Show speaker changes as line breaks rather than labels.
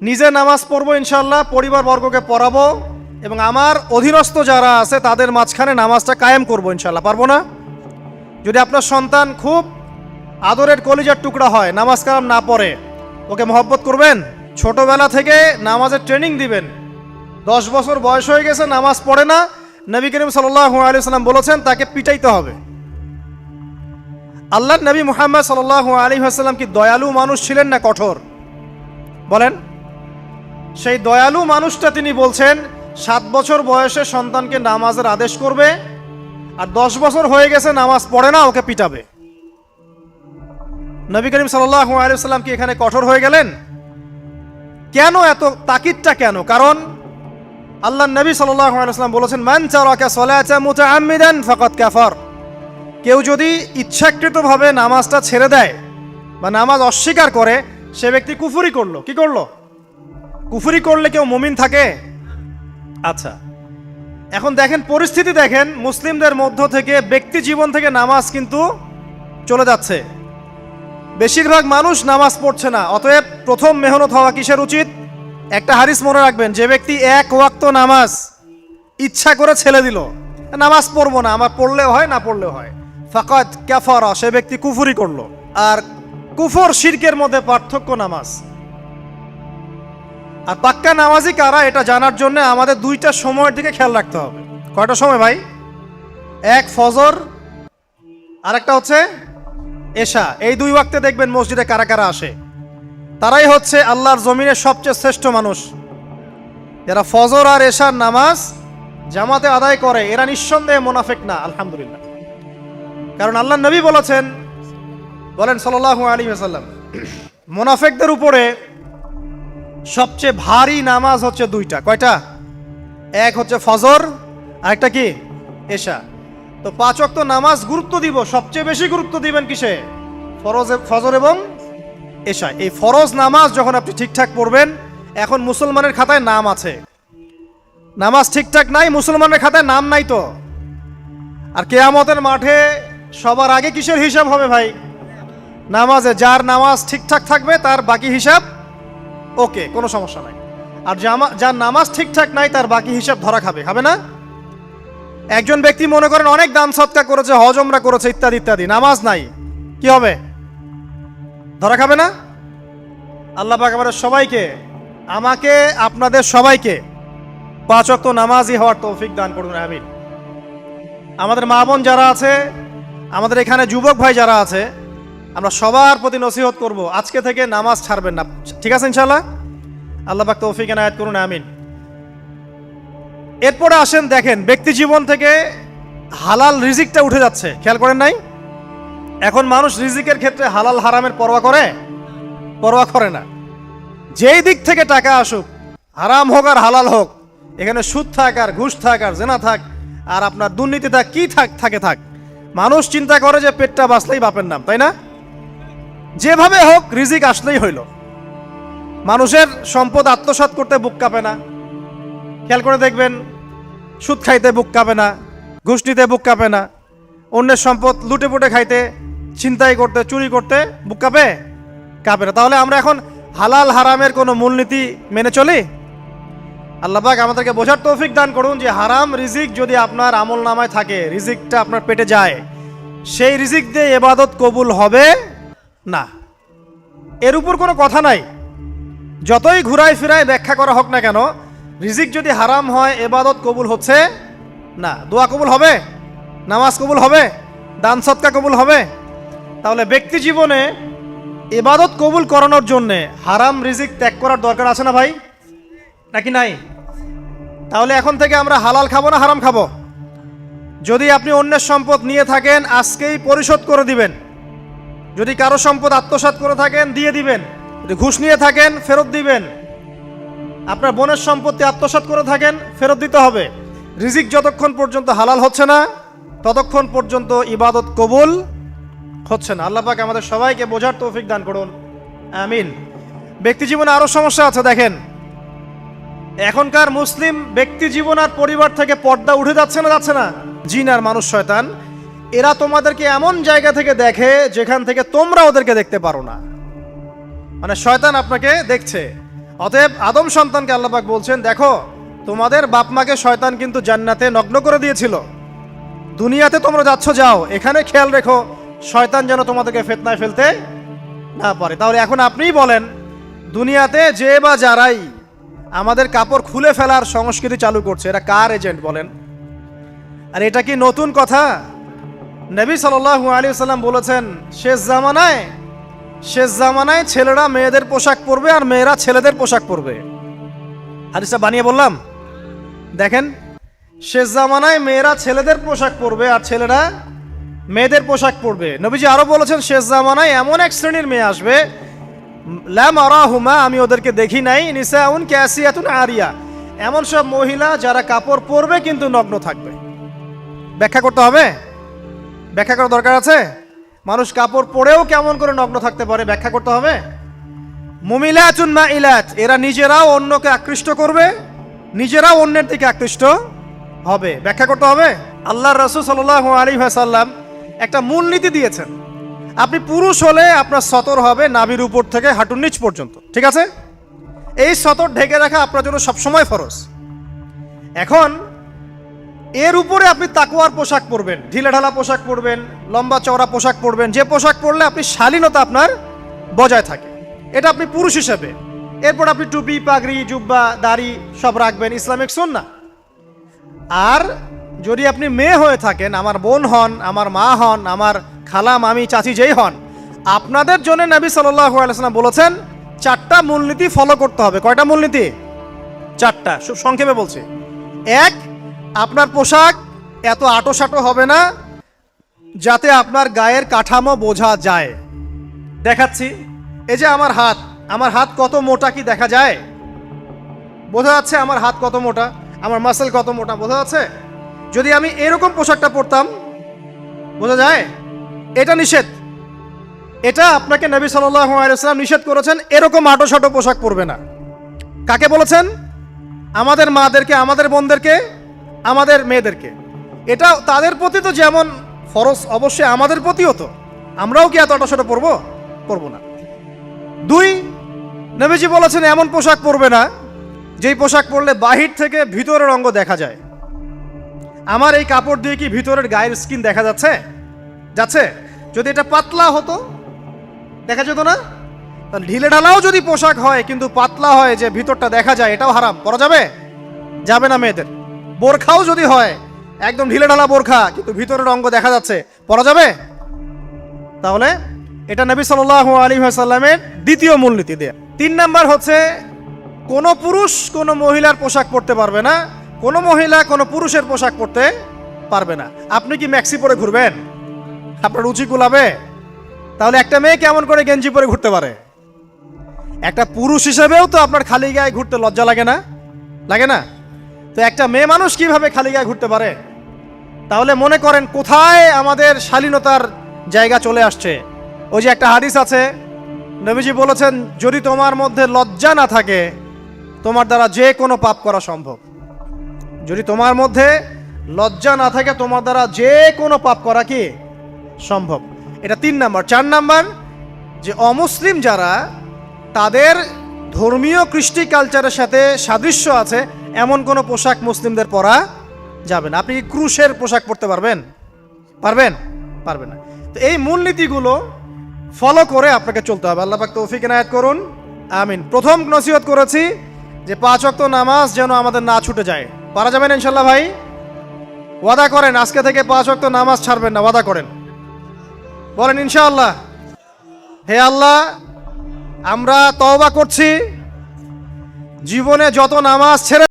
নিজে নামাজ পড়ব ইনশাল্লাহ পরিবারবর্গকে পড়াবো এবং আমার অধীনস্থ যারা আছে তাদের মাঝখানে নামাজটা কায়েম করব ইনশাল্লাহ পারব না? যদি আপনার সন্তান খুব আদরের কলিজার টুকরা হয়, নামাজ কালাম না পড়ে, ওকে মহব্বত করবেন? ছোটবেলা থেকে নামাজের ট্রেনিং দিবেন। দশ বছর বয়স হয়ে গেছে, নামাজ পড়ে না। নবী করিম সাল্লাহ আলি সাল্লাম বলেছেন, তাকে পিটাইতে হবে। আল্লাহ নবী মুহাম্মদ সাল্লাহ আলী আসাল্লাম কি দয়ালু মানুষ ছিলেন না কঠোর? বলেন। সেই দয়ালু মানুষটা তিনি বলছেন, সাত বছর বয়সে সন্তানকে নামাজের আদেশ করবে আর দশ বছর হয়ে গেছে নামাজ পড়ে না, ওকে পিটাবে। নবী করিম সাল্লাহ কি এখানে কঠোর হয়ে গেলেন? কেন এত তাকিদটা কেন? কারণ আল্লাহ নবী সাল্লাহ বলেছেন, মান চারাকা ফাকাত কাফার। কেউ যদি ইচ্ছাকৃতভাবে নামাজটা ছেড়ে দেয় বা নামাজ অস্বীকার করে, সে ব্যক্তি কুফুরি করল। কি করল? কুফুরি করলে কেউ মুমিন থাকে? আচ্ছা এখন দেখেন পরিস্থিতি দেখেন, মুসলিমদের মধ্য থেকে ব্যক্তি জীবন থেকে নামাজ কিন্তু চলে যাচ্ছে। বেশিরভাগ মানুষ নামাজ পড়ছে না, অতএব প্রথম মেহনত হওয়া কিসের উচিত? একটা হারিস মনে রাখবেন, যে ব্যক্তি এক ওয়াক্ত নামাজ ইচ্ছা করে ছেড়ে দিল, নামাজ পড়ব না, আমার পড়লেও হয়, না পড়লেও হয়। ফাকাত ক্যাফারা সে ব্যক্তি কুফুরি করল। আর কুফর, শিরকের মধ্যে পার্থক্য নামাজ। আর পাক্কা নামাজি কারা, এটা জানার জন্য আমাদের দুইটা সময়ের দিকে খেয়াল রাখতে হবে। কয়টা সময় ভাই? এক ফজর, আরেকটা হচ্ছে এশা। এই দুই ওয়াক্তে দেখবেন মসজিদে কারা কারা আসে। তারাই হচ্ছে আল্লাহর জমিনের সবচেয়ে শ্রেষ্ঠ মানুষ। যারা ফজর আর এশার নামাজ জামাতে আদায় করে। এরা নিঃসন্দেহে মোনাফেক না, আলহামদুলিল্লাহ। কারণ আল্লাহ নবী বলেছেন, বলেন সাল্লাহ আলী সাল্লাম মোনাফেকদের উপরে সবচেয়ে ভারী নামাজ হচ্ছে দুইটা। কয়টা? এক হচ্ছে ফজর, আরেকটা কি? এশা। তো পাঁচ অক্ত নামাজ গুরুত্ব দিব, সবচেয়ে বেশি গুরুত্ব দিবেন কিসে? ফরজ, ফজর এবং এশা। এই ফরজ নামাজ যখন আপনি ঠিকঠাক পড়বেন, এখন মুসলমানের খাতায় নাম আছে। নামাজ ঠিকঠাক নাই, মুসলমানের খাতায় নাম নাই তো। আর কেয়ামতের মাঠে সবার আগে কিসের হিসাব হবে ভাই? নামাজে যার নামাজ ঠিকঠাক থাকবে, তার বাকি হিসাব ওকে, কোনো সমস্যা নাই। আর যার নামাজ ঠিকঠাক নাই, তার বাকি হিসাব ধরা খাবে খাবে না? একজন ব্যক্তি মনে করেন অনেক দান সৎকা করেছে, হজমরা করেছে, ইত্যাদি ইত্যাদি, নামাজ নাই। কি হবে? ধরা খাবে না? আল্লাহ পাক আমাদের সবাইকে, আমাকে, আপনাদের সবাইকে পাঁচ অক্ত নামাজই হওয়ার তৌফিক দান করুন, আমিন। আমাদের মা বোন যারা আছে, আমাদের এখানে যুবক ভাই যারা আছে আমরা সবার প্রতি নসিহত করব। আজকে থেকে নামাজ ছাড়বেন না। ঠিক আছে ইনশাল্লাহ আল্লাহ পাক তৌফিক এনায়াত করুন, আমিন। এরপরে আসেন, দেখেন, ব্যক্তি জীবন থেকে হালাল রিজিকটা উঠে যাচ্ছে। খেয়াল করেন নাই? এখন মানুষ রিজিকের ক্ষেত্রে হালাল হারামের পরোয়া করে? পরোয়া করে না। যেই দিক থেকে টাকা আসুক, হারাম হোক আর হালাল হোক, এখানে সুদ থাক আর ঘুষ থাক আর জেনা থাক, আর আপনার দুর্নীতি থাক, কি থাক, থাকে থাক। মানুষ চিন্তা করে যে পেটটা বাঁচলেই বাপের নাম, তাই না? যেভাবে হোক রিজিক আসলেই হইল। মানুষের সম্পদ আত্মসাৎ করতে বুক কাঁপে না। খেয়াল করে দেখবেন, সুদ খাইতে বুক কাঁপে না, ঘুষ নিতে বুক কাঁপে না। অন্যের সম্পদ লুটে পুটে খাইতে, ছিনতাই করতে, চুরি করতে বুক কাঁপে? কাঁপে না। তাহলে আমরা এখন হালাল হারামের কোনো মূলনীতি মেনে চলি? আল্লাহবাক আমাদেরকে বোঝার তৌফিক দান করুন যে হারাম রিজিক যদি আপনার আমল নামায় থাকে, রিজিকটা আপনার পেটে যায়, সেই রিজিক দিয়ে এবাদত কবুল হবে না, এর উপর কোনো কথা নাই। যতই ঘুরায় ফিরায় ব্যাখ্যা করা হোক না কেন, রিজিক যদি হারাম হয়, এবাদত কবুল হচ্ছে? না। দোয়া কবুল হবে? নামাজ কবুল হবে? দান সৎকা কবুল হবে? তাহলে ব্যক্তি জীবনে এবাদত কবুল করানোর জন্যে হারাম রিজিক ত্যাগ করার দরকার আছে না ভাই? নাকি নাই? তাহলে এখন থেকে আমরা হালাল খাব না হারাম খাব? যদি আপনি অন্যের সম্পদ নিয়ে থাকেন, আজকেই পরিশোধ করে দিবেন। যদি কারও সম্পদ আত্মসাৎ করে থাকেন, দিয়ে দিবেন। যদি ঘুষ নিয়ে থাকেন, ফেরত দিবেন। আপনার বোনের সম্পত্তি আত্মসাৎ করে থাকেন, ফেরত দিতে হবে। রিজিক যতক্ষণ পর্যন্ত হালাল হচ্ছে না, ততক্ষণ পর্যন্ত ইবাদত কবুল হচ্ছে না। আল্লাহ পাক আমাদের সবাইকে বোঝার তৌফিক দান করুন। আমিন। ব্যক্তি জীবনে আরও সমস্যা আছে, দেখেন। এখনকার মুসলিম ব্যক্তি জীবন আর পরিবার থেকে পর্দা উঠে যাচ্ছে না যাচ্ছে না। জিন আর মানুষ, শয়তান। এরা তোমাদেরকে এমন জায়গা থেকে দেখে যেখান থেকে তোমরা ওদেরকে দেখতে পারো না। মানে শয়তান আপনাকে দেখছে। অতএব আদম সন্তানকে আল্লাপাক বলছেন, দেখো, তোমাদের বাপ মাকে শয়তান কিন্তু জান্নাতে নগ্ন করে দিয়েছিল। দুনিয়াতে তোমরা যাচ্ছ, যাও, এখানে খেয়াল রেখো, শয়তান যেন তোমাদেরকে ফেতনায় ফেলতে না পারে। তাহলে এখন আপনিই বলেন, দুনিয়াতে যে বা যারাই আমাদের কাপড় খুলে ফেলার সংস্কৃতি চালু করছে, এরা কার এজেন্ট বলেন? আর এটা কি নতুন কথা? নবী সাল্লাল্লাহু আলী সাল্লাম বলেছেন, শেষ জামানায় শেষ জামানায় ছেলেরা মেয়েদের পোশাক পরবে আর মেয়েরা ছেলেদের পোশাক পরবে। হাদিসটা বানিয়ে বললাম। দেখেন, শেষ জামানায় মেয়েরা ছেলেদের পোশাক পরবে আর ছেলেরা মেয়েদের পোশাক পরবে। নবীজি আরও বলেছেন, শেষ জামানায় এমন এক শ্রেণির মেয়ে আসবে ল্যাম আরাহুমা আমি ওদেরকে দেখি নাই, নিসাউন ক্যাসিয়াতুন আরিয়া। এমন সব মহিলা যারা কাপড় পরবে কিন্তু নগ্ন থাকবে। ব্যাখ্যা করতে হবে? ব্যাখ্যা করার দরকার আছে? মানুষ কাপড় পরেও কেমন করে নগ্ন থাকতে পারে, ব্যাখ্যা করতে হবে? মুমিলাতুন মা ইলাচ এরা নিজেরাও অন্যকে আকৃষ্ট করবে, নিজেরাও অন্যের দিকে আকৃষ্ট হবে। ব্যাখ্যা করতে হবে? আল্লাহ রসুল সাল্লাহ আলী সাল্লাম একটা মূলনীতি দিয়েছেন। আপনি পুরুষ হলে আপনার সতর হবে নাভির উপর থেকে হাঁটুর নিচ পর্যন্ত। ঠিক আছে? এই সতর ঢেকে রাখা আপনার জন্য সবসময় ফরজ। এখন এর উপরে আপনি তাকুয়ার পোশাক পরবেন, ঢিলেঢালা পোশাক পরবেন, লম্বা চওড়া পোশাক পরবেন, যে পোশাক পরলে আপনি শালীনতা আপনার বজায় থাকে। এটা আপনি পুরুষ হিসেবে। এরপর আপনি টুপি, পাগড়ি, জুব্বা, দাড়ি সব রাখবেন, ইসলামিক না আর যদি আপনি মেয়ে হয়ে থাকেন, আমার বোন হন, আমার মা হন, আমার খালা, মামি, চাচি যেই হন, আপনাদের জন্য নবী সাল্লাম বলেছেন, চারটা মূলনীতি ফলো করতে হবে। কয়টা মূলনীতি? চারটা। সংক্ষেপে বলছি। এক আপনার পোশাক এত আটোসাটো হবে না যাতে আপনার গায়ের কাঠামো বোঝা যায়। দেখাচ্ছি। এই যে আমার হাত আমার হাত কত মোটা কি দেখা যায়? বোঝা যাচ্ছে আমার হাত কত মোটা, আমার মাসেল কত মোটা, বোঝা যাচ্ছে? যদি আমি এরকম পোশাকটা পরতাম, বোঝা যায়? এটা নিষেধ। এটা আপনাকে নবী সাল্লাম নিষেধ করেছেন, এরকম আটো সাটো পোশাক পরবে না। কাকে বলেছেন? আমাদের মাদেরকে, আমাদের বোনদেরকে আমাদের মেয়েদেরকে। এটা তাদের প্রতি তো যেমন ফরজ, অবশ্যই আমাদের প্রতিও তো। আমরাও কি এত আটো পরবো? পরবো না। দুই, নবীজি বলেছেন, এমন পোশাক পরবে না, যেই পোশাক পরলে বাহির থেকে ভিতরের অঙ্গ দেখা যায়। আমার এই কাপড় দিয়ে কি ভিতরের গায়ের স্কিন দেখা যাচ্ছে? যাচ্ছে? যদি এটা পাতলা হতো, দেখা যেত না? ঢিলে ঢালাও যদি পোশাক হয়, কিন্তু পাতলা হয় যে ভিতরটা দেখা যায়, এটাও হারাম। পরা যাবে? যাবে না মেয়েদের। বোরখাও যদি হয়, একদম ঢিলে ঢালা বোরখা, কিন্তু ভিতরের অঙ্গ দেখা যাচ্ছে। পরা যাবে? তাহলে এটা নবী সাল্লাহ আলী সাল্লামের দ্বিতীয় মূলনীতি দেয়া। তিন নাম্বার হচ্ছে, কোনো পুরুষ কোনো মহিলার পোশাক পরতে পারবে না, কোনো মহিলা কোনো পুরুষের পোশাক পরতে পারবে না। আপনি কি ম্যাক্সি পরে ঘুরবেন? আপনার রুচি কুলাবে তাহলে একটা মেয়ে কেমন করে গেঞ্জি পরে ঘুরতে পারে? একটা পুরুষ হিসেবেও তো আপনার খালি গায়ে ঘুরতে লজ্জা লাগে না? লাগে না? তো একটা মেয়ে মানুষ কীভাবে খালি গায়ে ঘুরতে পারে? তাহলে মনে করেন কোথায় আমাদের শালীনতার জায়গা চলে আসছে। ওই যে একটা হাদিস আছে, নবীজি বলেছেন, যদি তোমার মধ্যে লজ্জা না থাকে, তোমার দ্বারা যে কোনো পাপ করা সম্ভব। যদি তোমার মধ্যে লজ্জা না থাকে, তোমার দ্বারা যে কোনো পাপ করা কি সম্ভব? এটা তিন নাম্বার। চার নাম্বার, যে অমুসলিম যারা, তাদের ধর্মীয় কৃষ্টি কালচারের সাথে সাদৃশ্য আছে এমন কোনো পোশাক মুসলিমদের পরা যাবে না। আপনি কি ক্রুশের পোশাক পরতে পারবেন? পারবেন? পারবেন না। তো এই মূলনীতিগুলো ফলো করে আপনাকে চলতে হবে। আল্লাহ পাক তৌফিক এনায়েত করুন। আমিন। প্রথম নসিহত করেছি যে পাঁচ অক্ত নামাজ যেন আমাদের না ছুটে যায়। পারা যাবেন ইনশাল্লাহ ভাই? ওয়াদা করেন, আজকে থেকে পাঁচ অক্ত নামাজ ছাড়বেন না, ওয়াদা করেন। বলেন ইনশাআল্লাহ। হে আল্লাহ, আমরা তওবা করছি। জীবনে যত নামাজ ছেড়ে